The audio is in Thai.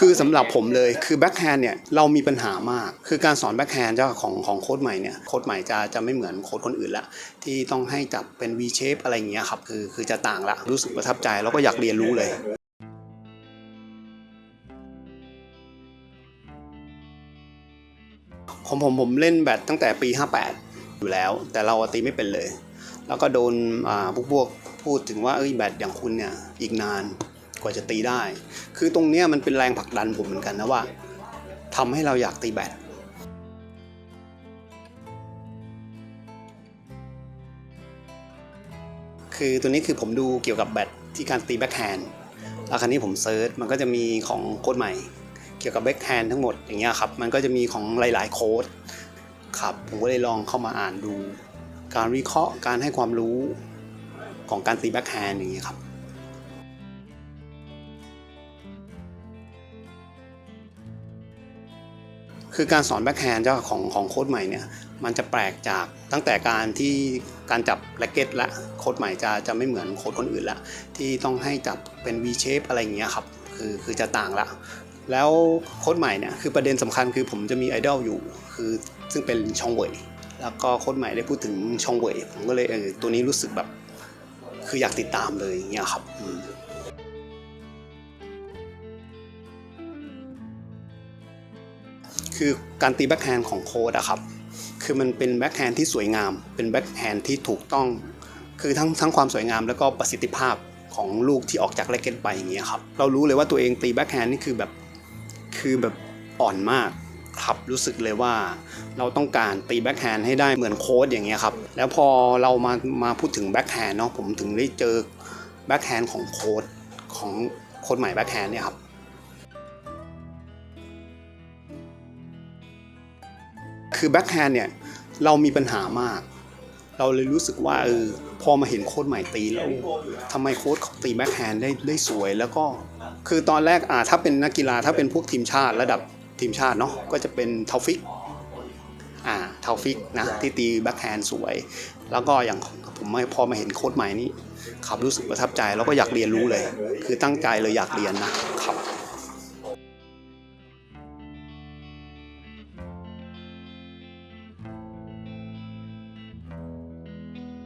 คือสำหรับผมเลยคือแบ็คแฮนด์เนี่ยเรามีปัญหามาก คือการสอนแบ็คแฮนด์เจ้าของของโค้ดใหม่เนี่ยโค้ดใหม่จะจะไม่เหมือนโค้ดคนอื่นละที่ต้องให้จับเป็น V shape อะไรเงี้ยครับคือคือจะต่างละรู้สึกประทับใจแล้วก็อยากเรียนรู้เลยของผมผมเล่นแบดตั้งแต่ปี 58 อยู่แล้ว แต่เราตีไม่เป็นเลย แล้วก็โดนพวกพวกพูดถึงว่าเอ้ยแบดอย่างคุณเนี่ยอีกนาน กว่าจะตีได้ คือตรงเนี้ยมันเป็นแรงผลักดันผมเหมือนกันนะว่าทำให้เราอยากตีแบดคือตัวนี้คือผมดูเกี่ยวกับแบดที่การตีแบ็คแฮนด์แล้วคราวนี้ผมเซิร์ชมันก็จะมีของโค้ดใหม่ เกี่ยวกับแบ็คแฮนด์ทั้งหมดอย่างเงี้ยครับ มันก็จะมีของหลาย ๆ โค้ดครับ ผมก็เลยลองเข้ามาอ่านดู การวิเคราะห์การให้ความรู้ของการตีแบ็คแฮนด์อย่างเงี้ยครับ คือการสอนแบ็คแฮนด์เจ้าของของโค้ดใหม่เนี่ยมันจะแปลกจากตั้งแต่การที่การจับแร็กเก็ตละโค้ดใหม่จะจะไม่เหมือนโค้ดคนอื่นละที่ต้องให้จับเป็น V shape อะไรอย่างเงี้ยครับคือคือจะต่างละแล้วโค้ดใหม่เนี่ยคือประเด็นสำคัญคือผมจะมีไอดอลอยู่ คือซึ่งเป็นชองเวยแล้วก็โค้ดใหม่ได้พูดถึงชองเวยผมก็เลยเออตัวนี้รู้สึกแบบ คืออยากติดตามเลยอย่างเงี้ยครับ คือการตีแบ็คแฮนด์ของโค้ดอะครับ คือมันเป็นแบ็คแฮนด์ที่สวยงาม เป็นแบ็คแฮนด์ที่ถูกต้อง คือทั้งทั้งความสวยงามแล้วก็ประสิทธิภาพของลูกที่ออกจากแร็กเก็ตไปอย่างเงี้ยครับ เรารู้เลยว่าตัวเองตีแบ็คแฮนด์นี่คือแบบ คือแบบอ่อนมากครับ รู้สึกเลยว่าเราต้องการตีแบ็คแฮนด์ให้ได้เหมือนโค้ดอย่างเงี้ยครับ แล้วพอเรามามาพูดถึงแบ็คแฮนด์เนาะ ผมถึงได้เจอแบ็คแฮนด์ของโค้ดของโค้ดใหม่แบ็คแฮนด์เนี่ยครับ คือแบ็คแฮนด์เนี่ยเรามีปัญหามาก เราเลยรู้สึกว่าเออพอมาเห็นโค้ดใหม่ตีแล้วทำไมโค้ดเขาตีแบ็คแฮนด์ได้ได้สวยแล้วก็คือตอนแรกอ่าถ้าเป็นนักกีฬาถ้าเป็นพวกทีมชาติระดับทีมชาติเนาะก็จะเป็นเทาฟิกอ่าเทาฟิกนะที่ตีแบ็คแฮนด์สวย แล้วก็อย่างผมไม่พอมาเห็นโค้ดใหม่นี้ครับรู้สึกประทับใจแล้วก็อยากเรียนรู้เลย คือตั้งใจเลยอยากเรียนนะ